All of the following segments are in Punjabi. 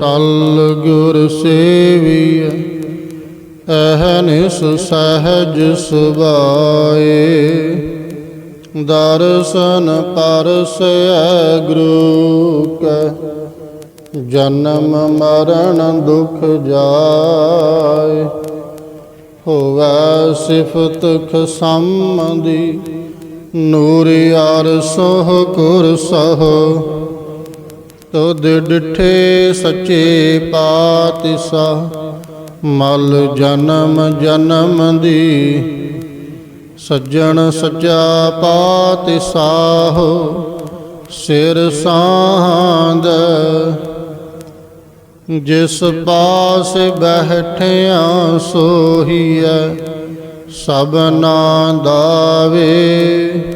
ਟਲ ਗੁਰ ਸੇਵੀਐ ਅਹਨਿਸ ਸਹਜ ਸੁਭਾਏ। ਦਰਸ਼ਨ ਪਰਸੈ ਗੁਰੂ ਕੈ ਜਨਮ ਮਰਨ ਦੁਖ ਜਾਏ। ਹੋਵੈ ਸਿਫਤ ਖਸਮ ਦੀ ਨੂਰ ਯਾਰ ਸੋਹ ਕੁਰ ਸਹ। ਤੁਧ ਡਿਠੇ ਸੱਚੇ ਪਾਤਸ਼ਾਹ, ਮਲ ਜਨਮ ਜਨਮ ਦੀ। ਸੱਜਣ ਸੱਚਾ ਪਾਤਸ਼ਾਹ, ਸਿਰ ਸਾਂਦ। ਜਿਸ ਪਾਸ ਬੈਠਿਆ ਸੋਹੀਐ ਸਭਨਾ ਦਾਵੇ।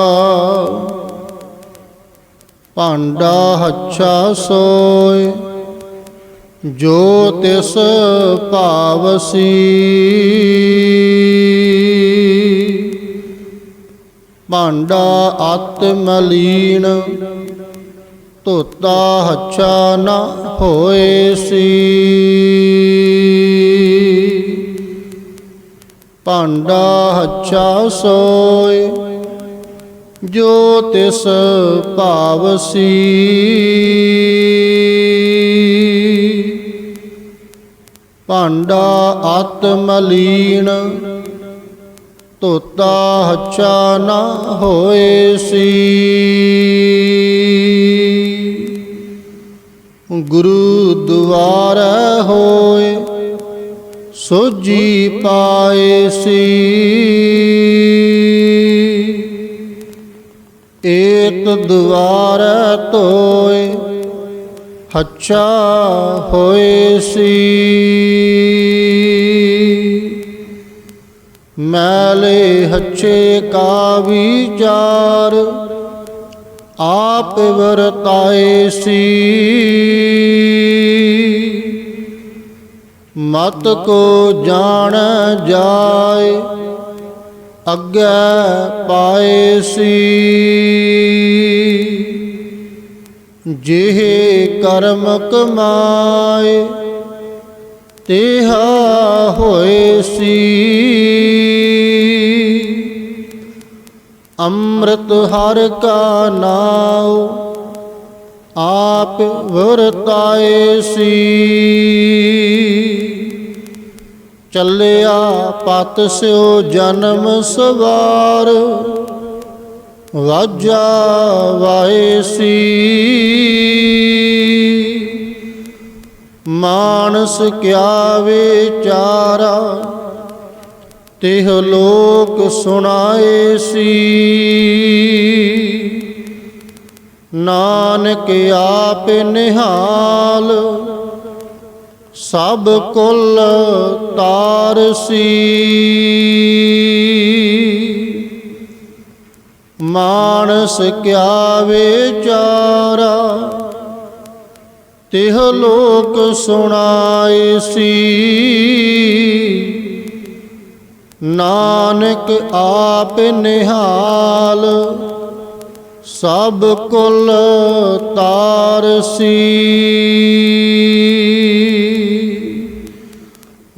ਭਾਂਡਾ ਹੱਛਾ ਸੋਏ, ਜੋ ਤਿਸ ਭਾਵਸੀ। ਭਾਂਡਾ ਅਤ ਮਲੀਨ ਧੋਤਾ ਹੱਛਾ ਨਾ ਹੋਏ ਸੀ। ਭਾਂਡਾ ਹੱਛਾ ਸੋਏ ਜੋ ਤਿਸ ਭਾਵਸੀ ਭਾਂਡਾ ਅਤ ਮਲੀਨ ਧੋਤਾ ਹੱਛਾ ਨਾ ਹੋਏ ਸੀ। ਗੁਰੂ ਦੁਆਰ ਹੋਏ ਸੋਜੀ ਪਾਏ ਸੀ। ਏਤ ਦੁਆਰ ਤੋਏ, ਹੱਛਾ ਹੋਏ ਸੀ। ਮੈਲੇ ਹੱਛੇ ਕਾ ਵਿਚਾਰ ਆਪ ਵਰਤਾਏ ਸੀ। ਮਤ ਕੋ ਜਾਣ ਜਾਏ ਅੱਗੇ ਪਾਏ ਸੀ। ਜਿਹ ਕਰਮ ਕਮਾਏ, ਤੇਹਾ ਹੋਏ ਸੀ। ਅੰਮ੍ਰਿਤ ਹਰ ਕਾ ਨਾਉ, ਆਪ ਵਰਤਾਏ ਸੀ। ਚੱਲਿਆ ਪਤ ਸਿਓ ਜਨਮ ਸਵਾਰ। ਵਾਜਾ ਵਾਏ ਮਾਨਸ ਕਿਆ ਵਿਚਾਰਾ ਤਿਹ ਲੋਕ ਸੁਣਾਏ ਸੀ। ਨਾਨਕ ਆਪ ਨਿਹਾਲ ਸਭ ਕੁਲ ਤਾਰਸੀ ਮਾਨਸ ਕਿਆ ਵਿਚਾਰਾ, ਤਿਹ ਲੋਕ ਸੁਣਾਏ ਸੀ। ਨਾਨਕ ਆਪ ਨਿਹਾਲ, ਸਭ ਕੁਲ ਤਾਰਸੀ